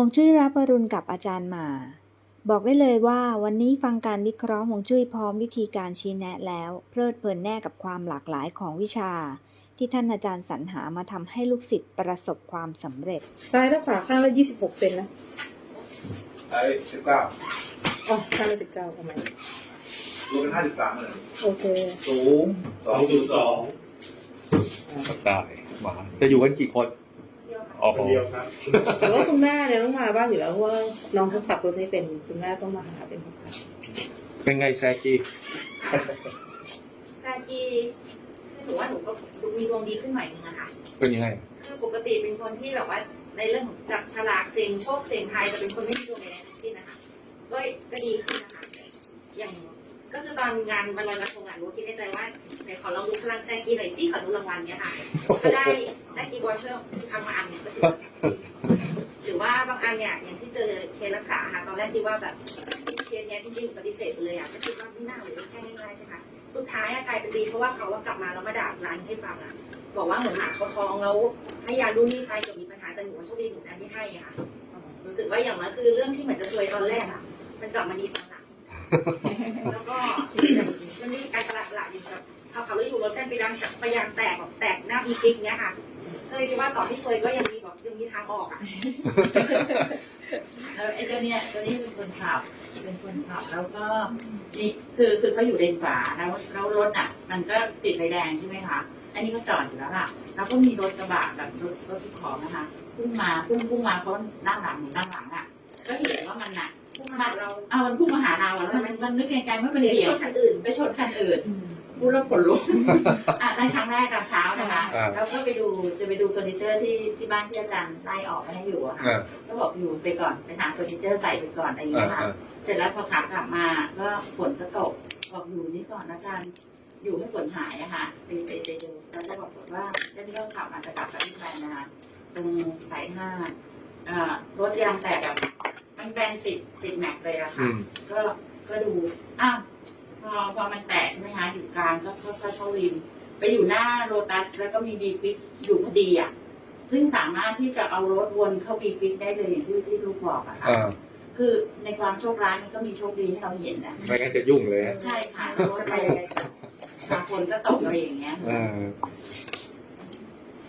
ห่วงจุ้ยรับอรุณกับอาจารย์หมา บอกได้เลยว่าวันนี้ฟังการวิเคราะห์ห่วงจุ้ยพร้อมวิธีการชี้แนะแล้ว เพลิดเพลินแน่กับความหลากหลายของวิชา ที่ท่านอาจารย์สรรหามาทำให้ลูกศิษย์ประสบความสำเร็จซ้ายและขวาข้างละยี่สิบหกเซนนะไอ้สิบเก้าอ๋อข้างละสิบเก้าทำไมรวมเป็นห้าสิบสามเลยโอเคสูงสองจุดสองได้มาจะอยู่กันกี่คน อ๋อคนเดียวครับ แต่ว่าคุณแม่เนี่ยต้องมาบ้างอยู่แล้วเพราะว่าน้องเขาขับรถไม่เป็นคุณแม่ต้องมาหาเป็นคนขับเป็นไงแซกีซากีคือถือว่าหนูก็ดูมีดวงดีขึ้นหน่อยนึงอะค่ะ เป็นยังไง คือปกติเป็นคนที่แบบว่าในเรื่องของจับฉลากเสียงโชคเสียงไทายจะเป็นคนไม่มีดวงในนั้นทั้งสิ้นนะคะก็ก็ดีขึ้นนะคะอย่างก็คือตอนงานวันลอยกระทงอะหนูคิดในใจว่าไหนขอลองดูพลังแซกีหน่อยสิขอดูรางวัลเนี้ยค่ะก็ได้ ได้กีบอเชอร์ทำมาอันถือว่าหรือว่าบางอันเนี่ยอย่างที่เจอเคสรักษาค่ะตอนแรกคิดว่าแบบเคสเนี้ยจริงๆปฏิเสธไปเลยอะก็คิดว่าไม่น่าหรือแค่ง่ายๆใช่ไหมคะสุดท้ายอะกลายเป็นดีเพราะว่าเขาว่ากลับมาแล้วมาด่าร้านให้ฟังอะบอกว่าเหมือนหมาเขาท้องแล้วให้ยาดูนี่ใครเกิดมีปัญหาแต่หนูว่าโชคดีหนูนั้นไม่ให้ค่ะรู้สึกว่าอย่างน้อยคือเรื่องที่เหมือนจะซวยตอนแรกอะมันกลับมาดีตอนหลังแล้วก็มันมีการประหลาดประลาดอยู่แบบเขาขับรถอยู่รถเต้นไปดังจากไปยางแตกแบบแตกหน้าพีกิ๊กเนี้ยค่ะ ก็เลยคิดว่าต่อที่ซวยก็ยังมีแบบยังมีทางออกอะ แล้วไอ้เจ้าเนี่ยเจ้านี่เป็นคนขับ เป็นคนขับแล้วก็นี่คือคือเขาอยู่เลนขวาแล้วแล้วรถอะ มันก็ติดไฟแดงใช่ไหมคะอันนี้ก็จอดอยู่แล้วล่ะ แล้วก็มีรถกระบะแบบรถรถทุกของนะคะพุ่งมาพุ่งพุ่งมาเพราะนั่งหลังหนูนั่งหลังอะ ก็เห็นว่ามันอะพุ่งมาหาเราเอามันพุ่งมาหาเราอะแล้วมันมันนึกไกลๆว่ามันเดี๋ยวเกี่ชยวนคันอื่นไปชนคันอื่น พูดแล้วขนลุกอะนั่นครั้งแรกตอนเช้านะคะอ่า แล้วก็ไปดูจะไปดูเฟอร์นิเจอร์ที่ที่บ้านที่อาจารย์ไล่ออกมาให้อยู่อะค่ะ อ่าก็บอกอยู่ไปก่อนไปหาเฟอร์นิเจอร์ใส่ไปก่อนอะไรอย่างอ่าเงี้ยค่ะ อ่า เสร็จแล้วพอขากลับมาก็ฝนก็ตกบอกอยู่นี่ก่อนอาจารย์อยู่ให้ฝนหายอะค่ะไปไปไปดูแล้วก็บอกว่าเล่นก็ขับมาจะกลับกับพี่แฟนนะคะตรงสายห้าอ่ารถยางแตกแบบมันแบนติดติดแม็กเลยอะอืค่ะ ม ก็ก็ดูอ้าว พอพอมันแตกใช่ไหมคะอยู่กลางก็ก็ก็เข้าริม ไปอยู่หน้าโรตัสแล้วก็มีบีปิกอยู่พอดีอะซึ่งสามารถที่จะเอารถวนเข้าบีปิกได้เลยอย่างที่ที่ลูกบอกอะค่ะอ่าคือในความโชคร้ายมันก็มีโชคดีให้เราเห็นนะไม่งั้นจะยุ่งเลยฮะใช่ค่ะรถไปบางคนก็ตกอะไรอย่างเงี้ย อ่า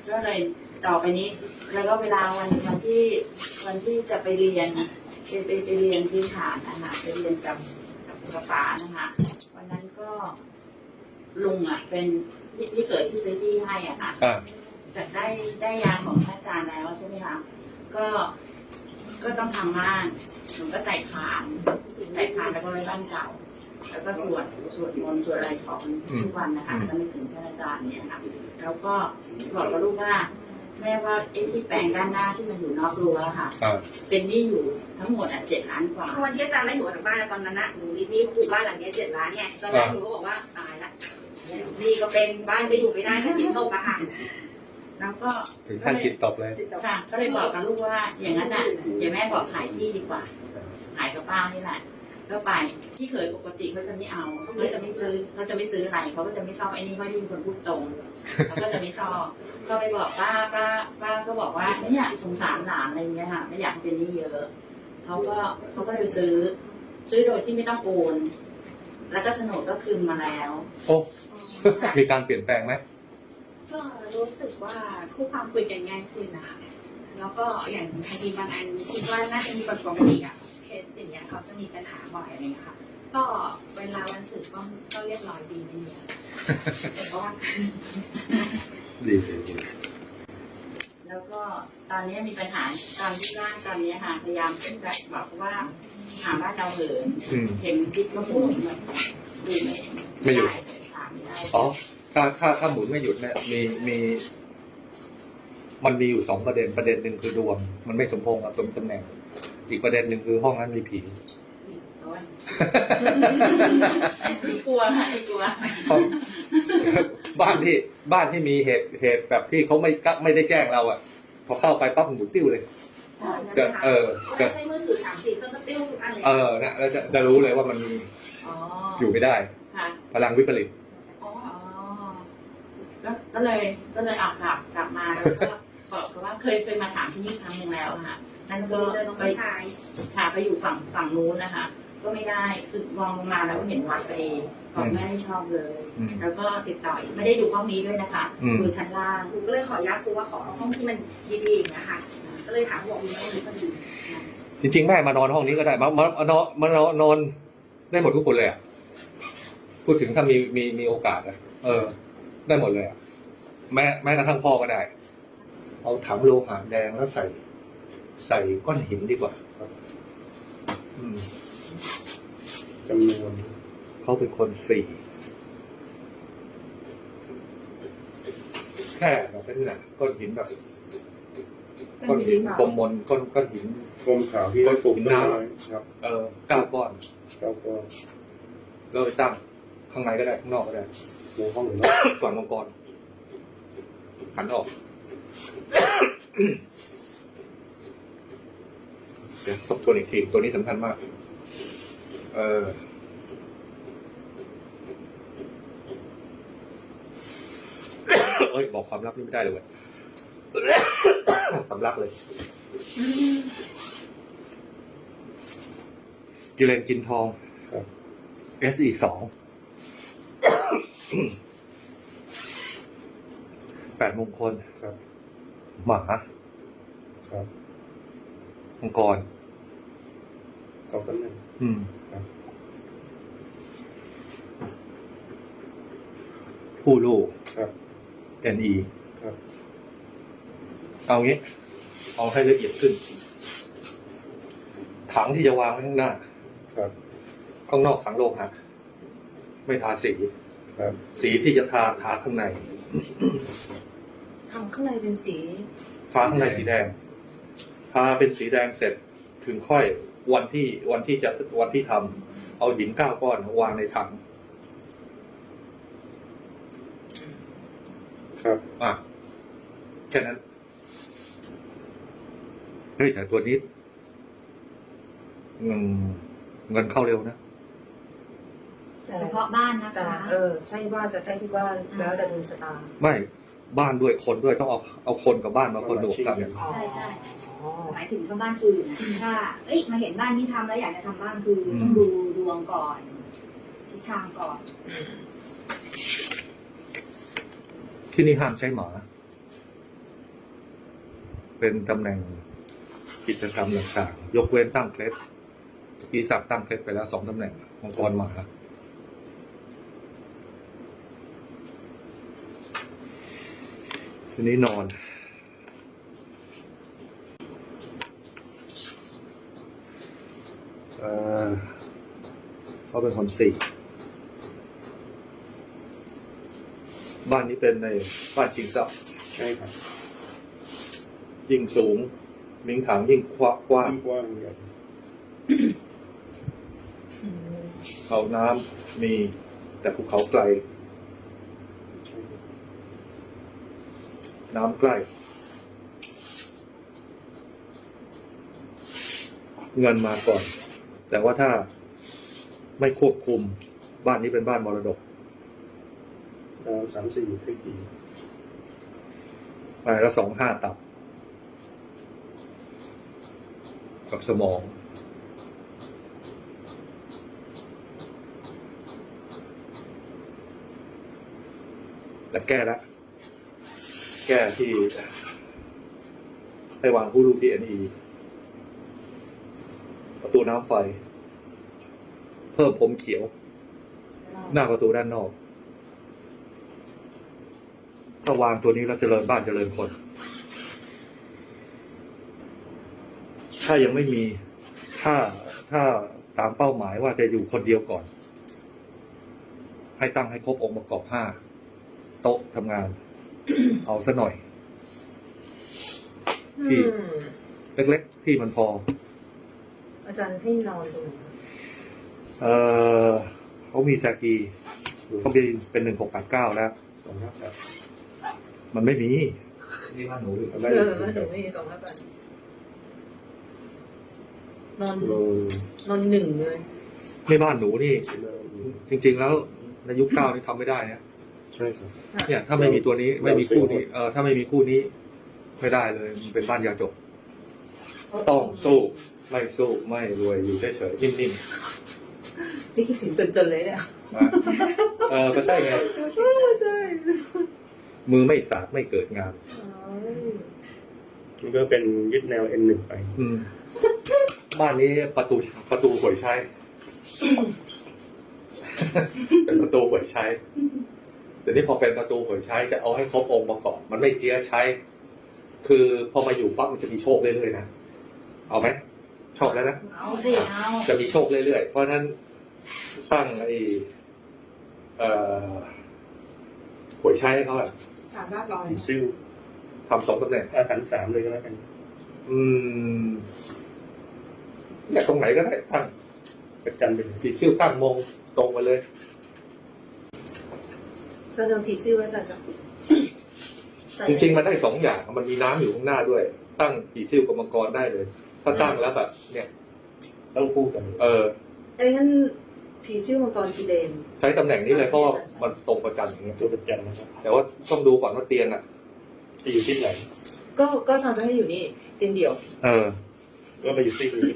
ก็เลยต่อไปนี้ แล้วก็เวลาวันวันที่วันที่จะไปเรียนไปไปไปเรียนที่ฐานนะคะไปเรียนกับกับกระป๋านะคะ วันนั้นก็ลุงอะ เป็นที่ที่เกิดที่ซื้อที่ให้อะค่ะอ่าแต่ได้ได้ยาของพระอาจารย์แล้วใช่ไหมคะก็ก็ต้องทำบ้านหนูก็ใส่พานใส่พานแล้วก็ไว้บ้านเก่า แล้วก็สวดสวดมนต์สวดอะไรของทุกวันนะคะแล้วก็นึกถึงพระอาจารย์เนี่ยค่ะแล้วก็บอกกับลูกว่า แม่ว่าไอ้ที่แปลงด้านหน้าที่มันอยู่นอกรั้วค่ะอ่าเป็นหนี้อยู่ทั้งหมดอะเจ็ดล้านกว่าคือวันที่อาจารย์ไล่หนูออกจากบ้านตอนนั้นน่ะหนูรีบนี่ปลูกบ้านหลังเนี้ยเจ็ดล้านเนี่ยตอนแรกหนูก็บอกว่าตายละนี่ก็เป็นบ้านก็อยู่ไม่ได้ก็จิตตกอะค่ะแล้วก็ถึงขั้นจิตตกเลยจิตตกค่ะก็เลยบอกกับลูกว่าอย่างนั้นน่ะอย่าแม่บอกขายที่ดีกว่า ขายกับป้านี่แหละ ก็ไป ที่เคยปกติเขาจะไม่เอาเขาจะไม่ซื้อเขาจะไม่ซื้ออะไรเขาก็จะไม่ชอบไอ้นี่เพราะที่เป็นคนพูดตรงเขาก็จะไม่ชอบก็ไปบอกป้าป้าป้าก็บอกว่าเนี่ยสงสารหลานอะไรอย่างเงี้ยค่ะไม่อยากให้เป็นหนี่เยอะเขาก็เขาก็เลยซื้อ ซื้อโดยที่ไม่ต้องโอนแล้วก็โฉนดก็คืนมาแล้ว โอ้มีการเปลี่ยนแปลงไหมก็รู้สึกว่าคู่ความคุยกันง่ายขึ้นนะคะแล้วก็อย่างคดีบางอันคิดว่าน่าจะมีปกติอะ เคสอย่างเงี้ยเขาจะมีปัญหาบ่อยอะไรอย่างเงี้ยค่ะ ก็เวลาวันศุกร์ก็ก็เรียบร้อยดีไม่มีอะไรแต่ก็ว่า ดีดีดีแล้วก็ตอนนี้มีปัญหาตอนที่ร่างตอนนี้ค่ะพยายามเป็นแบบบอกว่าหาบ้านเราเหินอืม เห็นคิดก็พูดแบบดูไม่ไม่หยุดด้ถามไม่ได้อ๋อ ถ้าถ้าถ้าหมุนไม่หยุดเนี่ยมีมี มันมีอยู่สองประเด็นประเด็นหนึ่งคือดวง มันไม่สมพงษ์กับตำแหน่ง อีกประเด็นหนึ่งคือห้องนั้นมีผี โอ้ยกลัวค่ะกลัวห้องบ้านที่บ้านที่มีเหตุเหตุแบบที่เขาไม่กะไม่ได้แจ้งเราอะ พอเข้าไปปั๊บหมุนติ้วเลย เกิดเออก็เกิดใช้มือถือสามสี่เครื่องก็ติ้วทุกอันเลยเออนะแล้วจะจะรู้เลยว่ามันอ๋ออยู่ไม่ได้ ค่ะพลังวิปริตอ๋อก็ก็เลยก็เลยออกกลับกลับมาแล้วก็บอกเขาว่าเคยเคยมาถามที่นี่ครั้งหนึ่งแล้วอะค่ะ นั่นไปก็เจอน้องไปผู้ชายค่ะไปอยู่ฝั่งฝั่งนู้นนะคะ ก็ไม่ได้คือมองลงมาแล้วเห็นวัดไปบอกแม่ไม่ชอบเลยอืมแล้วก็ติดต่ออีกไม่ได้ดูห้องนี้ด้วยนะคะอืมดูชั้นล่างครูก็เลยขออนุญาตครูว่าขอเอาห้องที่มันดีๆอย่างเงี้ยค่ะก็เลยถามบอกมีห้องนี้พอดีจริงๆแม่มานอนห้องนี้ก็ได้มามามานอนมานอนนอนได้หมดทุกคนเลยอะพูดถึงถ้ามีมีมีโอกาสอะเออ ได้หมดเลยอะแม้แม้กระทั่งพ่อก็ได้ เอาถังโลหะแดงแล้วใส่ ใส่ก้อนหินดีกว่าอืมจำนวนเขาเป็นคนสี่แค่แบบเป็นน่ะก้อนหินแบบก้อนหินกลมมนก้อนก้อนหินกรมข่าวที่ได้ปลูกต้นไม้ครับ เออเก้าก้อนแล้วก็แล้วไปตั้งข้างในก็ได้ข้างนอกก็ได้ในห้องหรือฝั่งมังกรหันออก เดี๋ยวทบทวนอีกทีตัวนี้สำคัญมาก เออเอ้ยบอกความลับนี่ไม่ได้เลยเว้ยความลับเลย กิเลนกินทองครับ SE สองแปดมงคลครับหมาครับ มังกรสองตำแหน่งอืมครับผู้ลูกครับ NE ครับ เอางี้ เอาให้ละเอียดขึ้น ถังที่จะวางไว้ข้างหน้า ครับข้างนอกถังโลหะไม่ทาสี ครับ สีที่จะทาทาข้างใน ทำข้างในเป็นสี ทาข้างในสีแดง ทาเป็นสีแดงเสร็จถึงค่อยวันที่วันที่จะวันที่ทำเอาหินเก้าก้อนวางในถังครับอะแค่นั้นเฮ้ยแต่ตัวนี้เงินเงินเข้าเร็วนะเฉพาะบ้านนะแต่คะ เออ ใช่ว่าจะได้ทุกบ้านแล้วแต่ดวงชะตา ไม่ บ้านด้วยคนด้วยต้องเอาเอาคนกับบ้านมาคนดวกกันเนี่ยใช่ใช่อ๋อหมายถึงถ้าบ้านอื่นนะถ้าเอ้ยมาเห็นบ้านนี้ทำแล้วอยากจะทำบ้านคือต้องดูดวงก่อนทิศทางก่อน ที่นี่ห้ามใช้หมา เป็นตำแหน่งกิจกรรมต่างๆยกเว้นตั้งเคล็ดปีศักดิ์ตั้งเคล็ดไปแล้วสองตำแหน่งมังกรหมา ทีนี้นอน เออเขาเป็นคนสี่บ้านนี้เป็นในบ้านชิงทรัพย์ใช่ครับ ยิ่งสูง มิงถังยิ่งกว้างกว้างที่กว้างใหญ่เขาน้ำมีแต่ภูเขาไกลใช่ครับน้ำใกล้ เงินมาก่อน แต่ว่าถ้าไม่ควบคุมบ้านนี้เป็นบ้านมรดกดาวสามสี่พฤศจิไปแล้วสองห้าตับ กับสมอง และแก้ละ แก้ที่ให้วางผู้ลูกที่ NE ประตูน้ำไฟ เพิ่มผมเขียว หน้าประตูด้านนอก ถ้าวางตัวนี้แล้วเจริญบ้านเจริญคน ถ้ายังไม่มี ถ้าถ้าตามเป้าหมายว่าจะอยู่คนเดียวก่อน ให้ตั้งให้ครบองค์ประกอบห้าโต๊ะทำงาน เอาซะหน่อย ที่อืมเล็กๆ ที่มันพอ อาจารย์ให้นอนตรงไหนเออเขามีแซกีเขามีเป็นหนึ่งหกแปดเก้าแล้วสองห้าแปดมันไม่มีนี่บ้านหนูอยู่ได้เอเลอยมาถึงไม่มีสองห้าแปดนอนโลนอนหนึ่งเลยนี่บ้านหนูนี่โลจริง ๆ แล้วในยุคเก้านี่ทำไม่ได้นะใช่ครับเนี่ย ถ้าไม่มีตัวนี้ไม่มีคู่นี้เออถ้าไม่มีคู่นี้ ไม่ได้เลย มันเป็นบ้านยาจก ต้องสู้ไม่สู้ไม่รวยอยู่เฉยๆนิ่มนี่คิดถึงจนๆเลยเนี่ยๆนะเออก็ใช่ไงใช่มือไม่สากไม่เกิดงานมันก็เป็นยึดแนว N1 ไป อืมบ้านนี้ประตูประตูหวยใช้เป็นประตูหวยใช้แต่นี่พอเป็นประตูหวยใช้จะเอาให้ครบองค์ประกอบมันไม่เจียใช้ คือพอมาอยู่ปั๊บมันจะมีโชคเรื่อยๆนะ เอาไหมชอบแล้วนะเอาสิเอาจะมีโชคเรื่อยๆ เพราะฉะนั้นตั้งไอ้เอ่อหวยใช้ให้เขาอะสามรอบร้อยผีซิ่วทำสองตำแหน่งอาถรรพ์สามเลยก็แล้วกัน อืมเนี่ยตรงไหนก็ได้ตั้งประจันไปเลยผีซิ่วตั้งมงตรงมาเลยเสนอผีซิ่วแล้วจะจะจริงๆมันได้สองอย่าง มันมีน้ำอยู่ข้างหน้าด้วย ตั้งผีซิ่วกับมังกรได้เลย ถ้าตั้งแล้วแบบ เนี่ย ต้องคู่กัน เออไอ้งั้นผีซิ่วมังกรกิเลน ใช้ตำแหน่งนี้เลยเพราะว่ามันตรงประจันอย่างเงี้ยตัวประจันนะครับแต่ว่าต้องดูก่อนว่าเตียงอะจะอยู่ที่ไหน ก็ก็ทำจะให้อยู่นี่เตียงเดี่ยว เออ ก็ไปอยู่ที่นี้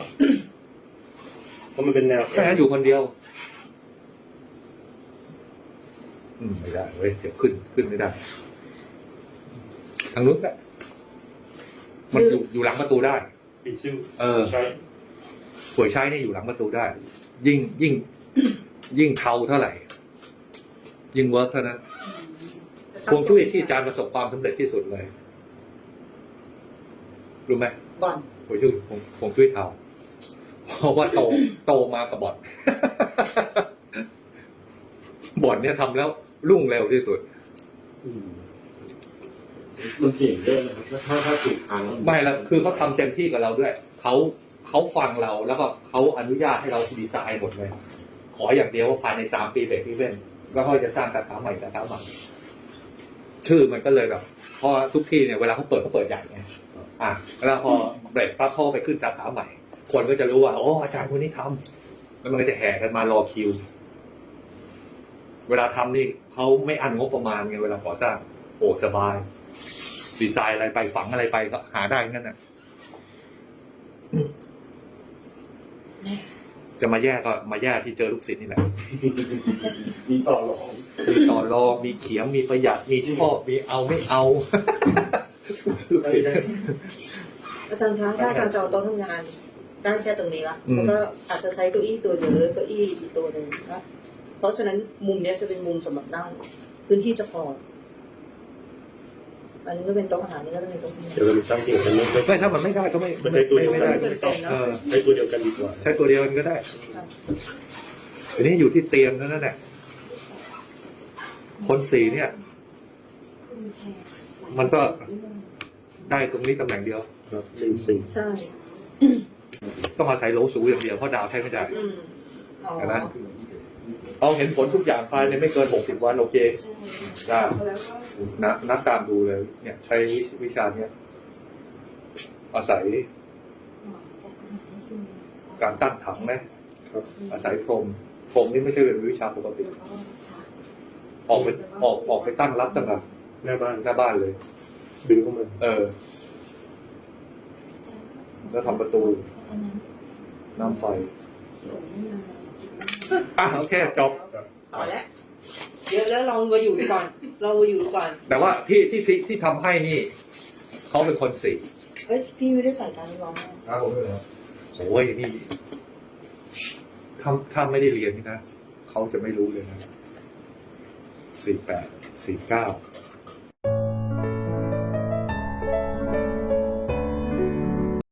เพราะมันเป็นแนวแค่นั้นอยู่คนเดียว อืมไม่ได้เว้ยเดี๋ยวขึ้นขึ้นไม่ได้ ทางนู้นแหละมันอยู่อยู่หลังประตูได้ ผีซิ่วเออ ใช่หวยใช้เนี่ยอยู่หลังประตูได้ ยิ่งยิ่ง ยิ่งเทาเท่าไหร่ ยิ่งเวิร์กเท่านั้นพวงจุ้ยที่อาจารย์ประสบความสำเร็จที่สุดเลย รู้ไหมบอลหวยจุ้ยพวงพวงจุ้ยเทาเพราะว่าโตโตมากับบอดบอดเนี่ยทำแล้วรุ่งเร็วที่สุดมั มันเสี่ยงด้วยนะครับถ้าถ้าถูกทางแล้วไม่ละคือเขาทำเต็มที่กับเราด้วยเขาเขาฟังเราแล้วก็เขาอนุญาตให้เราดีไซน์หมดเลย ขออย่างเดียวว่าภายในสามปีเบรกอีเวนแล้วเขาจะสร้างสาขาใหม่สาขาใหม่ชื่อมันก็เลยแบบเพราะทุกที่เนี่ยเวลาเขาเปิดเขาเปิดใหญ่ไงอะแล้วพอเบรกปั๊บเขาไปขึ้นสาขาใหม่ คนก็จะรู้ว่าโอ้อาจารย์คนนี้ทำแล้วมันก็จะแห่กันมารอคิว เวลาทำนี่เขาไม่อันงบประมาณไงเวลาก่อสร้างโอ้สบาย ดีไซน์อะไรไปฝังอะไรไปก็หาได้นั่นน่ะ จะมาแย่ก็มาแย่ที่เจอลูกศิษย์นี่แหละ มีต่อหลองมีต่อรองมีเขียงมีประหยัดมีชอบมีเอาไม่เอาลูกศิษย์อาจารย์คะถ้าอาจารย์จะเอาโต๊ะทำงานได้แค่ตรงนี้ละอืมแล้วก็อาจจะใช้เก้าอี้ตัวเดียวหรือเก้าอี้อีกตัวหนึ่งนะเพราะฉะนั้นมุมเนี้ยจะเป็นมุมสำหรับนั่งพื้นที่จะพอ อันนี้ก็เป็นโต๊ะอาหารนี่ก็ต้องเป็นโต๊ะทำงานเดี๋ยวเรามีตั้งเกี่ยวกันไม่ไม่ถ้ามันไม่ได้ก็ไม่ไม่ได้ตัวไม่ได้ไม่จำเป็นเนอะเออใช้ตัวเดียวกันดีกว่าใช้ตัวเดียวกันก็ได้ทีนี้อยู่ที่เตียงเท่านั้นแหละคนสีเนี่ย มันก็ได้ตรงนี้ตำแหน่งเดียวครับหนึ่งสี่ใช่ ต้องอาศัยโหลสูอย่างเดียวเพราะดาวใช้ไม่ได้อืมอ๋อ เห็นไหม เราเห็นผลทุกอย่างภายในไม่เกินหกสิบวันโอเคได้นะนับตามดูเลย เนี่ย ใช้วิชาเนี้ยอาศัย การตั้งถังนะอาศัยพรมพรมนี่ไม่ใช่เป็นวิชาปกติ ออกไปออกออกไปตั้งรับตั้งแต่หน้าบ้านหน้าบ้านเลยดึงเข้ามาเออ แล้วทำประตูน้ำไฟ อะโอเคจบ ต่อแล้วเดี๋ยวแล้วลองมาอยู่ดูก่อนลองมาอยู่ดูก่อน แต่ว่าที่ที่ที่ที่ทำให้นี่เขาเป็นคนสีเอ้ยพี่ไม่ได้ใส่การนี้ร้องนะครับผมเลยครับโอ้ยนี่ถ้าถ้าไม่ได้เรียนนี่นะเขาจะไม่รู้เลยนะสี่แปดสี่เก้า